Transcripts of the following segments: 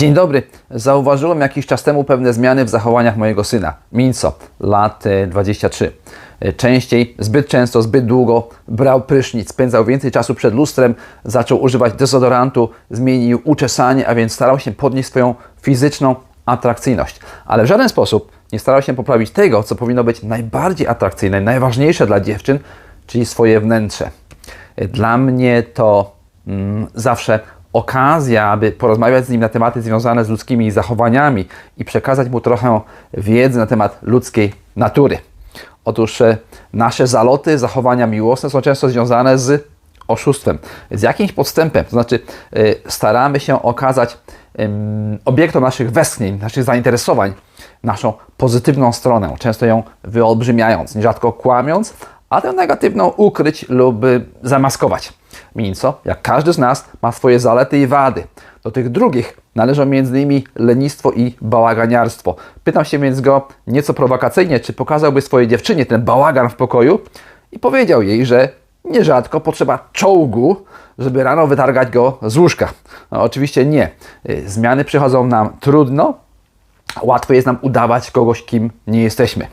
Dzień dobry. Zauważyłem jakiś czas temu pewne zmiany w zachowaniach mojego syna, Minco, lat e, 23. E, Częściej, zbyt często, zbyt długo brał prysznic, spędzał więcej czasu przed lustrem, zaczął używać dezodorantu, zmienił uczesanie, a więc starał się podnieść swoją fizyczną atrakcyjność. Ale w żaden sposób nie starał się poprawić tego, co powinno być najbardziej atrakcyjne, najważniejsze dla dziewczyn, czyli swoje wnętrze. E, Dla mnie to mm, zawsze okazja, aby porozmawiać z nim na tematy związane z ludzkimi zachowaniami i przekazać mu trochę wiedzy na temat ludzkiej natury. Otóż e, nasze zaloty, zachowania miłosne są często związane z oszustwem, z jakimś podstępem. To znaczy, e, staramy się okazać obiektom naszych westchnień, naszych zainteresowań, naszą pozytywną stronę, często ją wyolbrzymiając, nierzadko kłamiąc, a tę negatywną ukryć lub y, zamaskować. Minco, jak każdy z nas, ma swoje zalety i wady. Do tych drugich należą m.in. lenistwo i bałaganiarstwo. Pytam się więc go nieco prowokacyjnie, czy pokazałby swojej dziewczynie ten bałagan w pokoju i powiedział jej, że nierzadko potrzeba czołgu, żeby rano wytargać go z łóżka. No, oczywiście nie. Y, Zmiany przychodzą nam trudno, łatwo jest nam udawać kogoś, kim nie jesteśmy.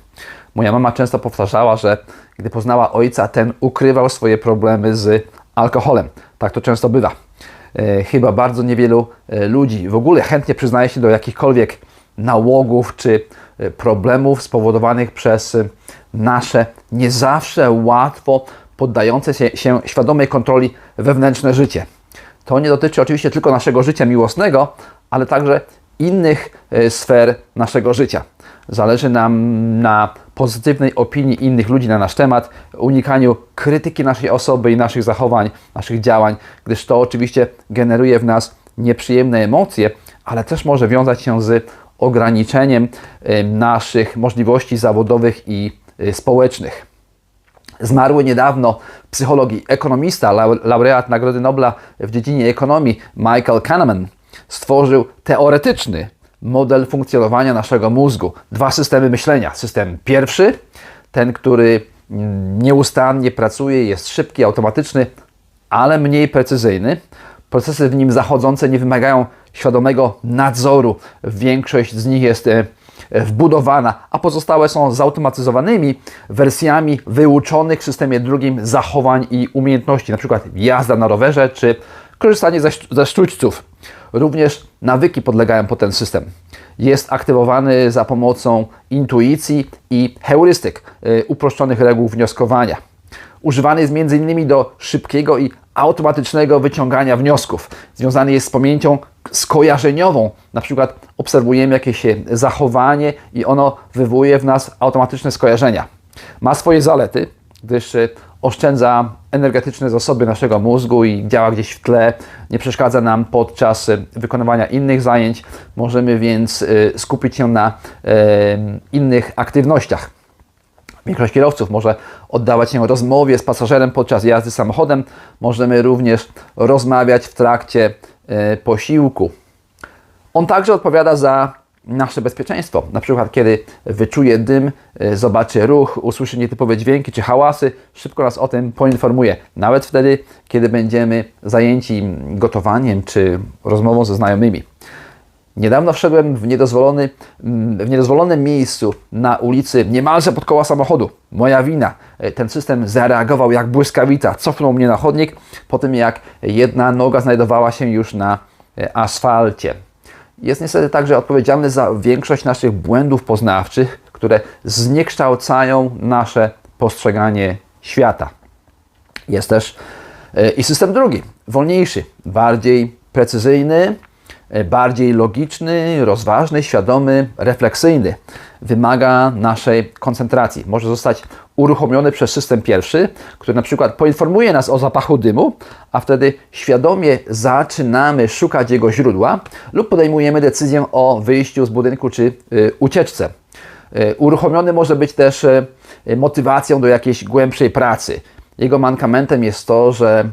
Moja mama często powtarzała, że gdy poznała ojca, ten ukrywał swoje problemy z alkoholem. Tak to często bywa. E, Chyba bardzo niewielu e, ludzi w ogóle chętnie przyznaje się do jakichkolwiek nałogów czy e, problemów spowodowanych przez nasze nie zawsze łatwo poddające się, się świadomej kontroli wewnętrzne życie. To nie dotyczy oczywiście tylko naszego życia miłosnego, ale także innych sfer naszego życia. Zależy nam na pozytywnej opinii innych ludzi na nasz temat, unikaniu krytyki naszej osoby i naszych zachowań, naszych działań, gdyż to oczywiście generuje w nas nieprzyjemne emocje, ale też może wiązać się z ograniczeniem e, naszych możliwości zawodowych i e, społecznych. Zmarły niedawno psychologii ekonomista, lau- laureat Nagrody Nobla w dziedzinie ekonomii Michael Kahneman stworzył teoretyczny model funkcjonowania naszego mózgu. Dwa systemy myślenia. System pierwszy, ten, który mm, nieustannie pracuje, jest szybki, automatyczny, ale mniej precyzyjny. Procesy w nim zachodzące nie wymagają świadomego nadzoru. Większość z nich jest e, wbudowana, a pozostałe są zautomatyzowanymi wersjami wyuczonych w systemie drugim zachowań i umiejętności, np. jazda na rowerze czy korzystanie ze sztućców. Również nawyki podlegają pod ten system. Jest aktywowany za pomocą intuicji i heurystyk, y, uproszczonych reguł wnioskowania. Używany jest m.in. do szybkiego i automatycznego wyciągania wniosków. Związany jest z pamięcią skojarzeniową. Na przykład obserwujemy jakieś e, zachowanie i ono wywołuje w nas automatyczne skojarzenia. Ma swoje zalety, gdyż e, oszczędza energetyczne zasoby naszego mózgu i działa gdzieś w tle, nie przeszkadza nam podczas e, wykonywania innych zajęć. Możemy więc e, skupić się na innych aktywnościach. Większość kierowców może oddawać się rozmowie z pasażerem podczas jazdy samochodem. Możemy również rozmawiać w trakcie e, posiłku. On także odpowiada za nasze bezpieczeństwo. Na przykład, kiedy wyczuje dym, e, zobaczy ruch, usłyszy nietypowe dźwięki czy hałasy, szybko nas o tym poinformuje. Nawet wtedy, kiedy będziemy zajęci gotowaniem czy rozmową ze znajomymi. Niedawno wszedłem w, niedozwolony, mm, w niedozwolonym miejscu na ulicy niemalże pod koła samochodu. Moja wina. E, Ten system zareagował jak błyskawica. Cofnął mnie na chodnik po tym, jak jedna noga znajdowała się już na e, asfalcie. Jest niestety także odpowiedzialny za większość naszych błędów poznawczych, które zniekształcają nasze postrzeganie świata. Jest też e, i system drugi, wolniejszy, bardziej precyzyjny, bardziej logiczny, rozważny, świadomy, refleksyjny. Wymaga naszej koncentracji. Może zostać uruchomiony przez system pierwszy, który na przykład poinformuje nas o zapachu dymu, a wtedy świadomie zaczynamy szukać jego źródła lub podejmujemy decyzję o wyjściu z budynku czy y, ucieczce. Y, Uruchomiony może być też motywacją do jakiejś głębszej pracy. Jego mankamentem jest to, że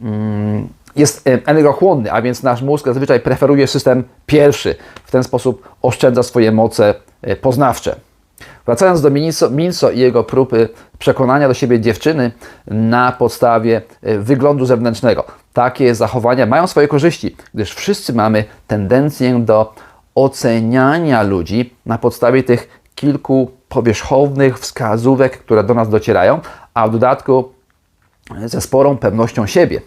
mm, jest e, energochłonny, a więc nasz mózg zazwyczaj preferuje system pierwszy. W ten sposób oszczędza swoje moce e, poznawcze. Wracając do Minso, Minso i jego próby przekonania do siebie dziewczyny na podstawie e, wyglądu zewnętrznego. takie zachowania mają swoje korzyści, gdyż wszyscy mamy tendencję do oceniania ludzi na podstawie tych kilku powierzchownych wskazówek, które do nas docierają, a w dodatku ze sporą pewnością siebie.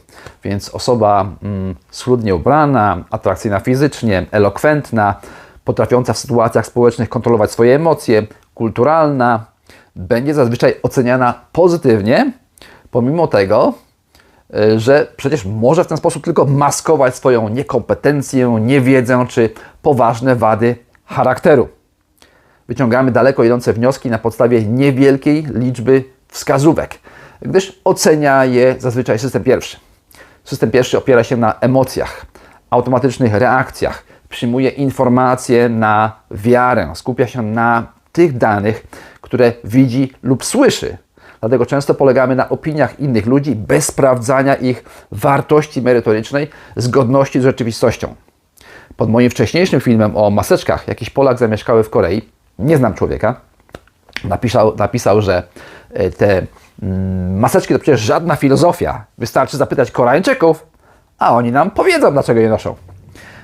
Więc osoba mm, schludnie ubrana, atrakcyjna fizycznie, elokwentna, potrafiąca w sytuacjach społecznych kontrolować swoje emocje, kulturalna, będzie zazwyczaj oceniana pozytywnie, pomimo tego, y, że przecież może w ten sposób tylko maskować swoją niekompetencję, niewiedzę czy poważne wady charakteru. Wyciągamy daleko idące wnioski na podstawie niewielkiej liczby wskazówek, gdyż ocenia je zazwyczaj system pierwszy. System pierwszy opiera się na emocjach, automatycznych reakcjach, przyjmuje informacje na wiarę, skupia się na tych danych, które widzi lub słyszy. Dlatego często polegamy na opiniach innych ludzi bez sprawdzania ich wartości merytorycznej, zgodności z rzeczywistością. Pod moim wcześniejszym filmem o maseczkach jakiś Polak zamieszkały w Korei, nie znam człowieka, napisał, napisał że e, te maseczki to przecież żadna filozofia. Wystarczy zapytać Koreańczyków, a oni nam powiedzą, dlaczego je noszą.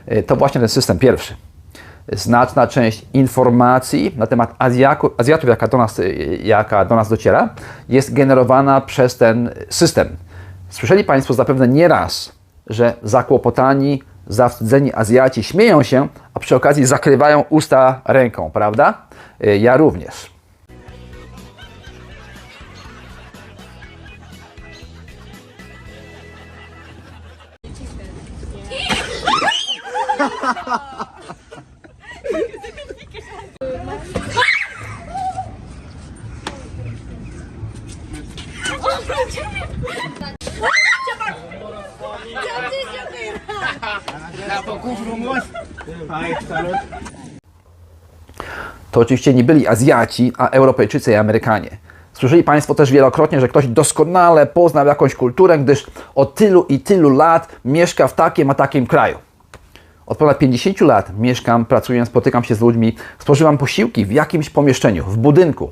E, To właśnie ten system pierwszy. Znaczna część informacji na temat Azjaku, Azjatów, jaka do, nas, e, jaka do nas dociera, jest generowana przez ten system. Słyszeli Państwo zapewne nieraz, że zakłopotani, zawstydzeni Azjaci śmieją się, a przy okazji zakrywają usta ręką, prawda? E, Ja również. To oczywiście nie byli Azjaci, a Europejczycy i Amerykanie. Słyszeli Państwo też wielokrotnie, że ktoś doskonale poznał jakąś kulturę, gdyż od tylu i tylu lat mieszka w takim a takim kraju. Od ponad 50 lat mieszkam, pracuję, spotykam się z ludźmi, spożywam posiłki w jakimś pomieszczeniu, w budynku.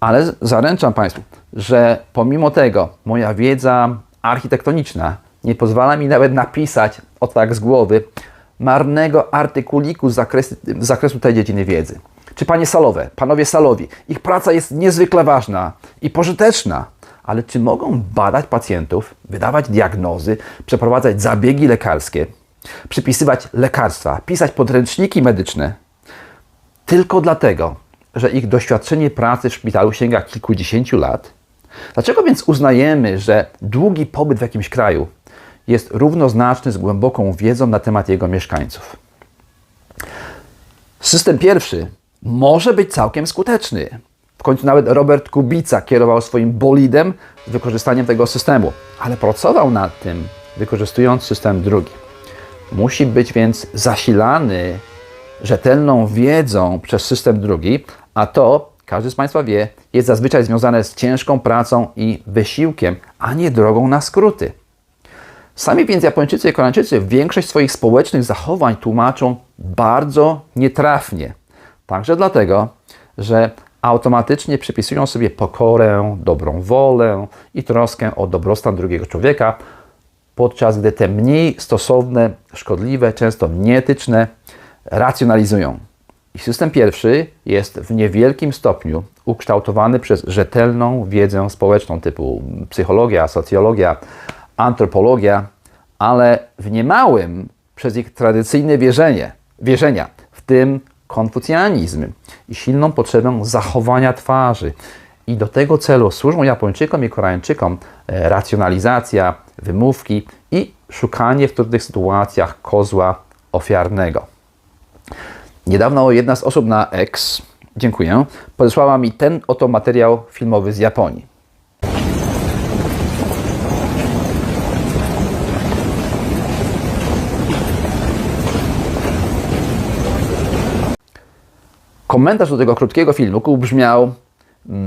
Ale zaręczam Państwu, że pomimo tego moja wiedza architektoniczna nie pozwala mi nawet napisać o tak z głowy marnego artykuliku z zakresu, z zakresu tej dziedziny wiedzy. Czy panie salowe, panowie salowi, ich praca jest niezwykle ważna i pożyteczna, ale czy mogą badać pacjentów, wydawać diagnozy, przeprowadzać zabiegi lekarskie, przypisywać lekarstwa, pisać podręczniki medyczne tylko dlatego, że ich doświadczenie pracy w szpitalu sięga kilkudziesięciu lat? Dlaczego więc uznajemy, że długi pobyt w jakimś kraju jest równoznaczny z głęboką wiedzą na temat jego mieszkańców? System pierwszy może być całkiem skuteczny. W końcu nawet Robert Kubica kierował swoim bolidem z wykorzystaniem tego systemu, ale pracował nad tym, wykorzystując system drugi. Musi być więc zasilany rzetelną wiedzą przez system drugi, a to, każdy z Państwa wie, jest zazwyczaj związane z ciężką pracą i wysiłkiem, a nie drogą na skróty. Sami więc Japończycy i Koreańczycy większość swoich społecznych zachowań tłumaczą bardzo nietrafnie. Także dlatego, że automatycznie przypisują sobie pokorę, dobrą wolę i troskę o dobrostan drugiego człowieka, podczas gdy te mniej stosowne, szkodliwe, często nieetyczne racjonalizują. I system pierwszy jest w niewielkim stopniu ukształtowany przez rzetelną wiedzę społeczną typu psychologia, socjologia, antropologia, ale w niemałym przez ich tradycyjne wierzenie, wierzenia, w tym konfucjanizm i silną potrzebę zachowania twarzy. I do tego celu służą Japończykom i Koreańczykom e, racjonalizacja, wymówki i szukanie w trudnych sytuacjach kozła ofiarnego. Niedawno jedna z osób na X, dziękuję, podesłała mi ten oto materiał filmowy z Japonii. Komentarz do tego krótkiego filmiku brzmiał: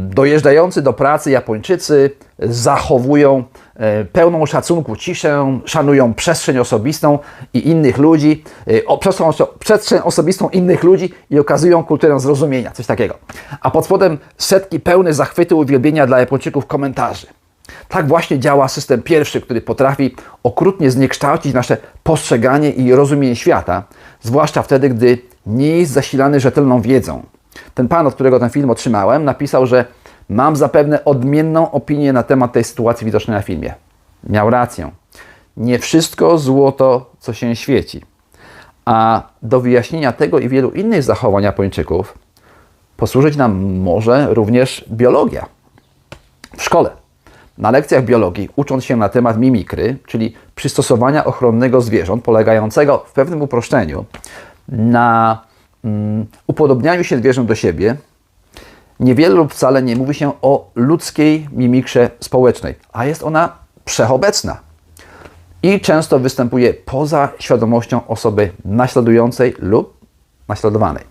Dojeżdżający do pracy Japończycy zachowują e, pełną szacunku ciszę, szanują przestrzeń osobistą i innych ludzi, e, przestrzeń osobistą innych ludzi i okazują kulturę zrozumienia, coś takiego. A pod spodem setki pełne zachwytu uwielbienia dla Japończyków komentarzy. Tak właśnie działa system pierwszy, który potrafi okrutnie zniekształcić nasze postrzeganie i rozumienie świata, zwłaszcza wtedy, gdy nie jest zasilany rzetelną wiedzą. Ten pan, od którego ten film otrzymałem, napisał, że mam zapewne odmienną opinię na temat tej sytuacji widocznej na filmie. Miał rację. Nie wszystko złoto, co się świeci. A do wyjaśnienia tego i wielu innych zachowań Japończyków posłużyć nam może również biologia. W szkole, na lekcjach biologii, ucząc się na temat mimikry, czyli przystosowania ochronnego zwierząt, polegającego w pewnym uproszczeniu na upodobnianiu się zwierząt do siebie, niewiele lub wcale nie mówi się o ludzkiej mimikrze społecznej, a jest ona wszechobecna i często występuje poza świadomością osoby naśladującej lub naśladowanej.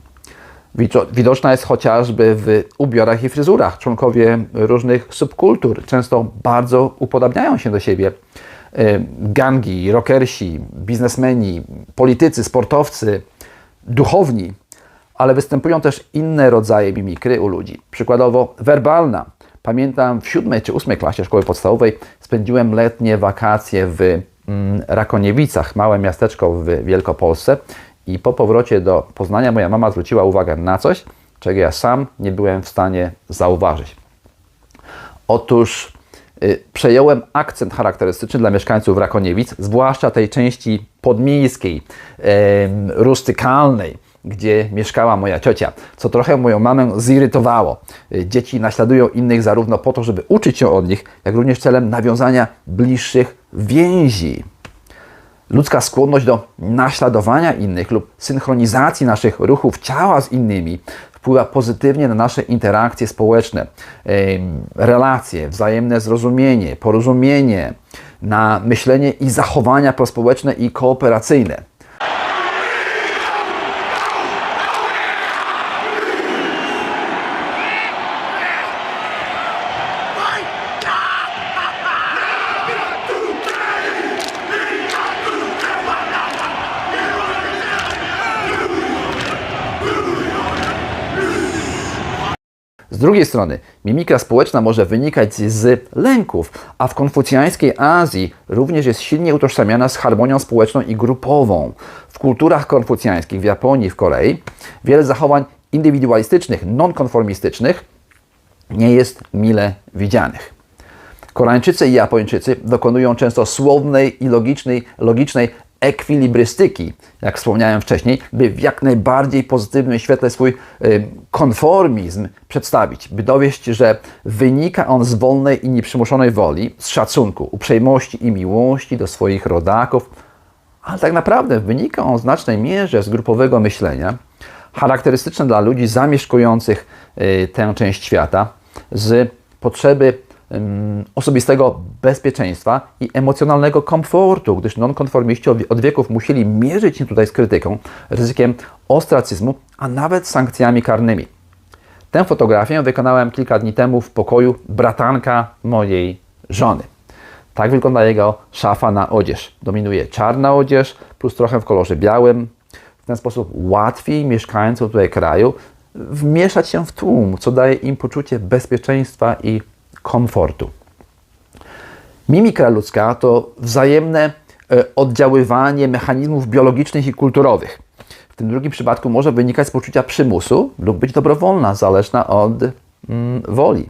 Widoczna jest chociażby w ubiorach i fryzurach. Członkowie różnych subkultur często bardzo upodabniają się do siebie. Gangi, rockersi, biznesmeni, politycy, sportowcy, duchowni, ale występują też inne rodzaje mimikry u ludzi. Przykładowo werbalna. Pamiętam w siódmej czy ósmej klasie szkoły podstawowej spędziłem letnie wakacje w mm, Rakoniewicach, małe miasteczko w Wielkopolsce i po powrocie do Poznania moja mama zwróciła uwagę na coś, czego ja sam nie byłem w stanie zauważyć. Otóż przejąłem akcent charakterystyczny dla mieszkańców Rakoniewic, zwłaszcza tej części podmiejskiej, y, rustykalnej, gdzie mieszkała moja ciocia, co trochę moją mamę zirytowało. Y, dzieci naśladują innych zarówno po to, żeby uczyć się od nich, jak również celem nawiązania bliższych więzi. Ludzka skłonność do naśladowania innych lub synchronizacji naszych ruchów ciała z innymi wpływa pozytywnie na nasze interakcje społeczne, relacje, wzajemne zrozumienie, porozumienie, na myślenie i zachowania prospołeczne i kooperacyjne. Z drugiej strony, mimika społeczna może wynikać z lęków, a w konfucjańskiej Azji również jest silnie utożsamiana z harmonią społeczną i grupową. W kulturach konfucjańskich w Japonii w Korei wiele zachowań indywidualistycznych, nonkonformistycznych nie jest mile widzianych. Koreańczycy i Japończycy dokonują często słownej i logicznej, logicznej ekwilibrystyki, jak wspomniałem wcześniej, by w jak najbardziej pozytywnym świetle swój y, konformizm przedstawić, by dowieść, że wynika on z wolnej i nieprzymuszonej woli, z szacunku, uprzejmości i miłości do swoich rodaków, ale tak naprawdę wynika on w znacznej mierze z grupowego myślenia, charakterystyczne dla ludzi zamieszkujących y, tę część świata, z potrzeby osobistego bezpieczeństwa i emocjonalnego komfortu, gdyż nonkonformiści od wieków musieli mierzyć się tutaj z krytyką, ryzykiem ostracyzmu, a nawet sankcjami karnymi. Tę fotografię wykonałem kilka dni temu w pokoju bratanka mojej żony. Tak wygląda jego szafa na odzież. Dominuje czarna odzież plus trochę w kolorze białym. W ten sposób łatwiej mieszkańcom tutaj kraju wmieszać się w tłum, co daje im poczucie bezpieczeństwa i komfortu. Mimika ludzka to wzajemne e, oddziaływanie mechanizmów biologicznych i kulturowych. W tym drugim przypadku może wynikać z poczucia przymusu lub być dobrowolna, zależna od mm, woli.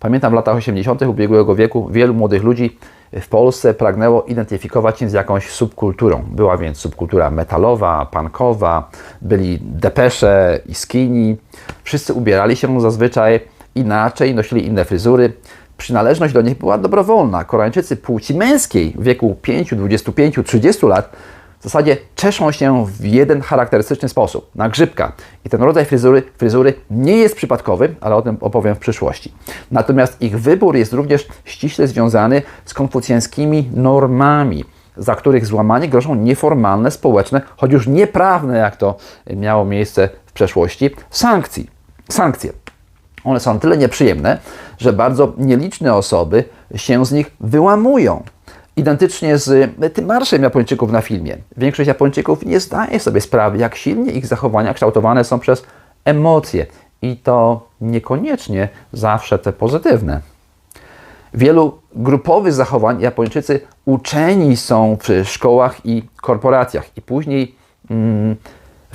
Pamiętam w latach 80. ubiegłego wieku wielu młodych ludzi w Polsce pragnęło identyfikować się z jakąś subkulturą. Była więc subkultura metalowa, punkowa, byli depesze i skinny. Wszyscy ubierali się zazwyczaj inaczej, nosili inne fryzury. Przynależność do nich była dobrowolna. Koreańczycy płci męskiej w wieku 5, 25, 30 lat w zasadzie czeszą się w jeden charakterystyczny sposób, na grzybka. I ten rodzaj fryzury, fryzury nie jest przypadkowy, ale o tym opowiem w przyszłości. Natomiast ich wybór jest również ściśle związany z konfucjańskimi normami, za których złamanie grożą nieformalne, społeczne, choć już nieprawne, jak to miało miejsce w przeszłości, sankcji. Sankcje. One są tyle nieprzyjemne, że bardzo nieliczne osoby się z nich wyłamują. Identycznie z tym marszem Japończyków na filmie. Większość Japończyków nie zdaje sobie sprawy, jak silnie ich zachowania kształtowane są przez emocje i to niekoniecznie zawsze te pozytywne. Wielu grupowych zachowań Japończycy uczeni są w szkołach i korporacjach i później mm,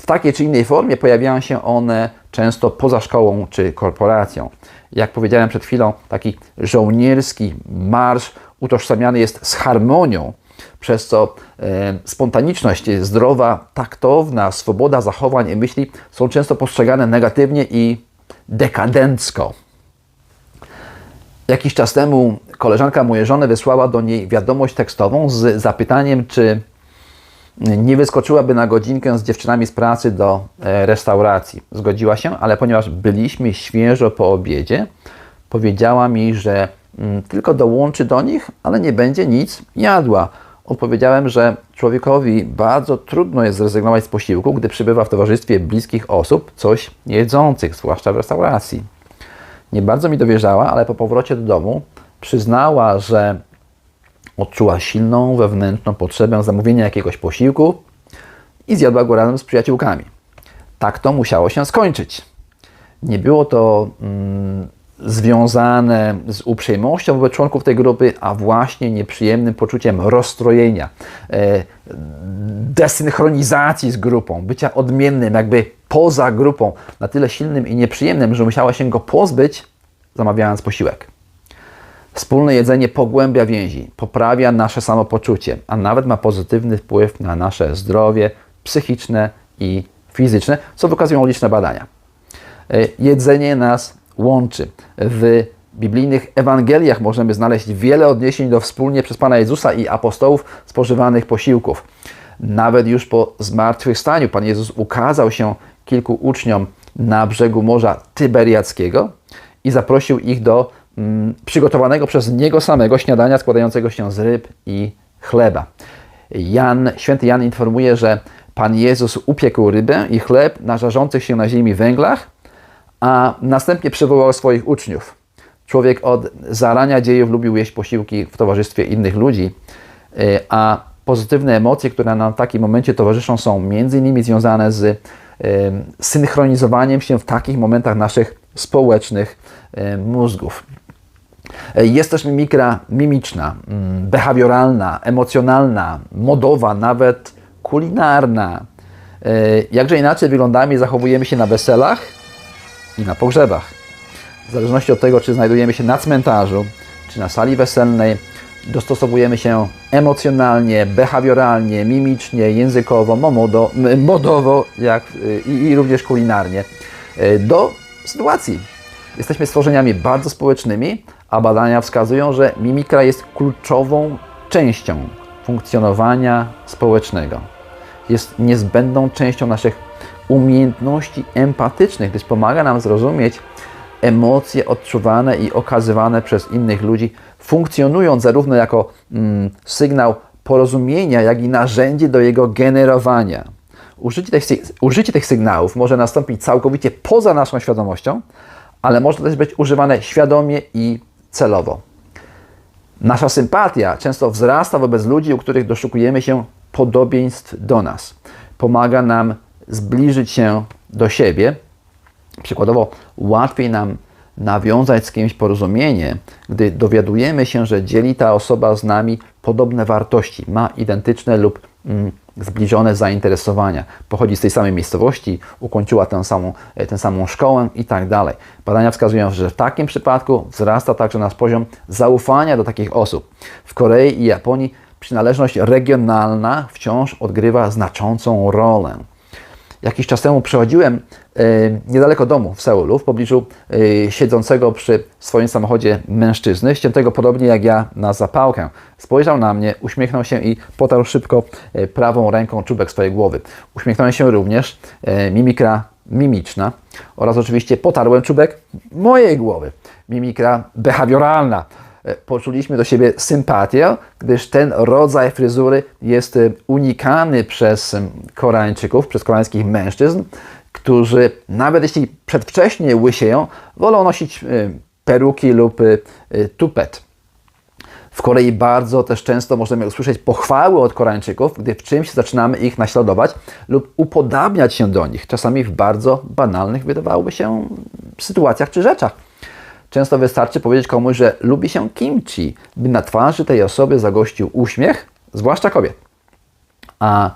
w takiej czy innej formie pojawiają się one często poza szkołą czy korporacją. Jak powiedziałem przed chwilą, taki żołnierski marsz utożsamiany jest z harmonią, przez co e, spontaniczność, zdrowa, taktowna, swoboda zachowań i myśli są często postrzegane negatywnie i dekadencko. Jakiś czas temu koleżanka mojej żony wysłała do niej wiadomość tekstową z zapytaniem, czy nie wyskoczyłaby na godzinkę z dziewczynami z pracy do e, restauracji. Zgodziła się, ale ponieważ byliśmy świeżo po obiedzie, powiedziała mi, że mm, tylko dołączy do nich, ale nie będzie nic jadła. Odpowiedziałem, że człowiekowi bardzo trudno jest zrezygnować z posiłku, gdy przybywa w towarzystwie bliskich osób, coś jedzących, zwłaszcza w restauracji. Nie bardzo mi dowierzała, ale po powrocie do domu przyznała, że odczuła silną wewnętrzną potrzebę zamówienia jakiegoś posiłku i zjadła go razem z przyjaciółkami. Tak to musiało się skończyć. Nie było to mm, związane z uprzejmością wobec członków tej grupy, a właśnie nieprzyjemnym poczuciem rozstrojenia, e, desynchronizacji z grupą, bycia odmiennym, jakby poza grupą, na tyle silnym i nieprzyjemnym, że musiała się go pozbyć, zamawiając posiłek. Wspólne jedzenie pogłębia więzi, poprawia nasze samopoczucie, a nawet ma pozytywny wpływ na nasze zdrowie psychiczne i fizyczne, co wykazują liczne badania. E, jedzenie nas łączy. W biblijnych Ewangeliach możemy znaleźć wiele odniesień do wspólnie przez Pana Jezusa i apostołów spożywanych posiłków. Nawet już po zmartwychwstaniu Pan Jezus ukazał się kilku uczniom na brzegu Morza Tyberiackiego i zaprosił ich do przygotowanego przez Niego samego śniadania składającego się z ryb i chleba. Jan, święty Jan informuje, że Pan Jezus upiekł rybę i chleb na żarzących się na ziemi węglach, a następnie przywołał swoich uczniów. Człowiek od zarania dziejów lubił jeść posiłki w towarzystwie innych ludzi, y, a pozytywne emocje, które nam w takim momencie towarzyszą, są między innymi związane z synchronizowaniem się w takich momentach naszych społecznych y, mózgów. Jest też mimikra mimiczna, mm, behawioralna, emocjonalna, modowa, nawet kulinarna. Jakże inaczej wyglądamy i zachowujemy się na weselach, i na pogrzebach. W zależności od tego, czy znajdujemy się na cmentarzu, czy na sali weselnej, dostosowujemy się emocjonalnie, behawioralnie, mimicznie, językowo, modowo jak, y, i, i również kulinarnie do sytuacji. Jesteśmy stworzeniami bardzo społecznymi, a badania wskazują, że mimikra jest kluczową częścią funkcjonowania społecznego. Jest niezbędną częścią naszych umiejętności empatycznych, gdyż pomaga nam zrozumieć emocje odczuwane i okazywane przez innych ludzi, funkcjonując zarówno jako mm, sygnał porozumienia, jak i narzędzie do jego generowania. Użycie tych, użycie tych sygnałów może nastąpić całkowicie poza naszą świadomością, ale może też być używane świadomie i celowo. Nasza sympatia często wzrasta wobec ludzi, u których doszukujemy się podobieństw do nas. Pomaga nam zbliżyć się do siebie. Przykładowo, łatwiej nam nawiązać z kimś porozumienie, gdy dowiadujemy się, że dzieli ta osoba z nami podobne wartości, ma identyczne lub mm, zbliżone zainteresowania, pochodzi z tej samej miejscowości, ukończyła tę samą, e, tę samą szkołę i tak dalej. Badania wskazują, że w takim przypadku wzrasta także nasz poziom zaufania do takich osób. W Korei i Japonii przynależność regionalna wciąż odgrywa znaczącą rolę. Jakiś czas temu przechodziłem e, niedaleko domu w Seulu, w pobliżu e, siedzącego przy swoim samochodzie mężczyzny, ściętego podobnie jak ja na zapałkę. Spojrzał na mnie, uśmiechnął się i potarł szybko e, prawą ręką czubek swojej głowy. Uśmiechnąłem się również, mimikra mimiczna oraz oczywiście potarłem czubek mojej głowy, mimikra behawioralna. E, poczuliśmy do siebie sympatię, gdyż ten rodzaj fryzury jest e, unikany przez Koreańczyków, przez koreańskich mężczyzn, którzy nawet jeśli przedwcześnie łysieją, wolą nosić e, peruki lub tupet. W Korei bardzo też często możemy usłyszeć pochwały od Koreańczyków, gdy w czymś zaczynamy ich naśladować lub upodabniać się do nich, czasami w bardzo banalnych, wydawałoby się, sytuacjach czy rzeczach. Często wystarczy powiedzieć komuś, że lubi się kimchi, by na twarzy tej osoby zagościł uśmiech, zwłaszcza kobiet. A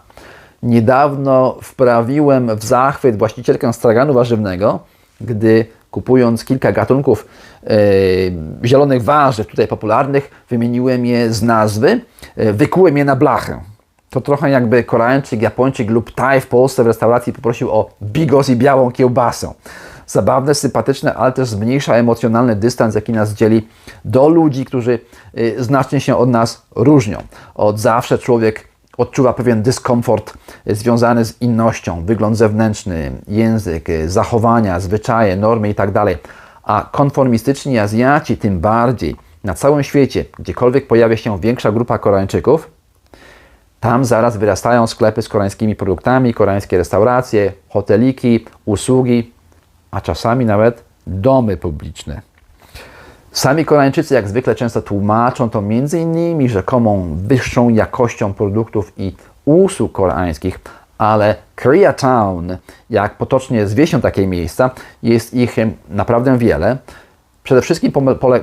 niedawno wprawiłem w zachwyt właścicielkę straganu warzywnego, gdy kupując kilka gatunków e, zielonych warzyw, tutaj popularnych, wymieniłem je z nazwy, e, wykułem je na blachę. To trochę jakby Koreańczyk, Japończyk lub Taj w Polsce w restauracji poprosił o bigos i białą kiełbasę. Zabawne, sympatyczne, ale też zmniejsza emocjonalny dystans, jaki nas dzieli do ludzi, którzy y, znacznie się od nas różnią. Od zawsze człowiek odczuwa pewien dyskomfort y, związany z innością, wygląd zewnętrzny, język, y, zachowania, zwyczaje, normy itd. A konformistyczni Azjaci tym bardziej. Na całym świecie, gdziekolwiek pojawia się większa grupa Koreańczyków, tam zaraz wyrastają sklepy z koreańskimi produktami, koreańskie restauracje, hoteliki, usługi, a czasami nawet domy publiczne. Sami Koreańczycy jak zwykle często tłumaczą to m.in. rzekomą wyższą jakością produktów i usług koreańskich, ale Koreatown, jak potocznie zwie się takie miejsca, jest ich naprawdę wiele. Przede wszystkim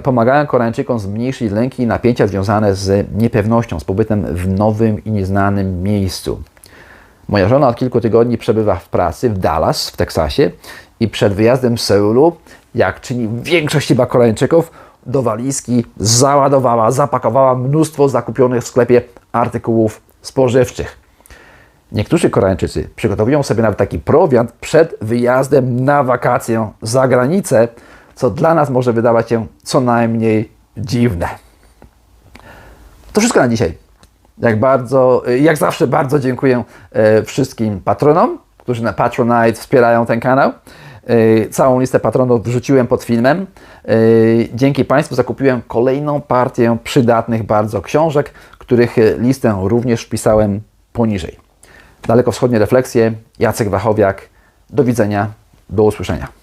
pomagają Koreańczykom zmniejszyć lęki i napięcia związane z niepewnością, z pobytem w nowym i nieznanym miejscu. Moja żona od kilku tygodni przebywa w pracy w Dallas, w Teksasie i przed wyjazdem z Seulu, jak czyni większość chyba Koreańczyków, do walizki załadowała, zapakowała mnóstwo zakupionych w sklepie artykułów spożywczych. Niektórzy Koreańczycy przygotowują sobie nawet taki prowiant przed wyjazdem na wakacje za granicę, co dla nas może wydawać się co najmniej dziwne. To wszystko na dzisiaj. Jak bardzo, jak zawsze bardzo dziękuję e, wszystkim patronom, którzy na Patronite wspierają ten kanał. E, Całą listę patronów wrzuciłem pod filmem. E, Dzięki Państwu zakupiłem kolejną partię przydatnych bardzo książek, których e, listę również wpisałem poniżej. Dalekowschodnie refleksje, Jacek Wachowiak. Do widzenia, do usłyszenia.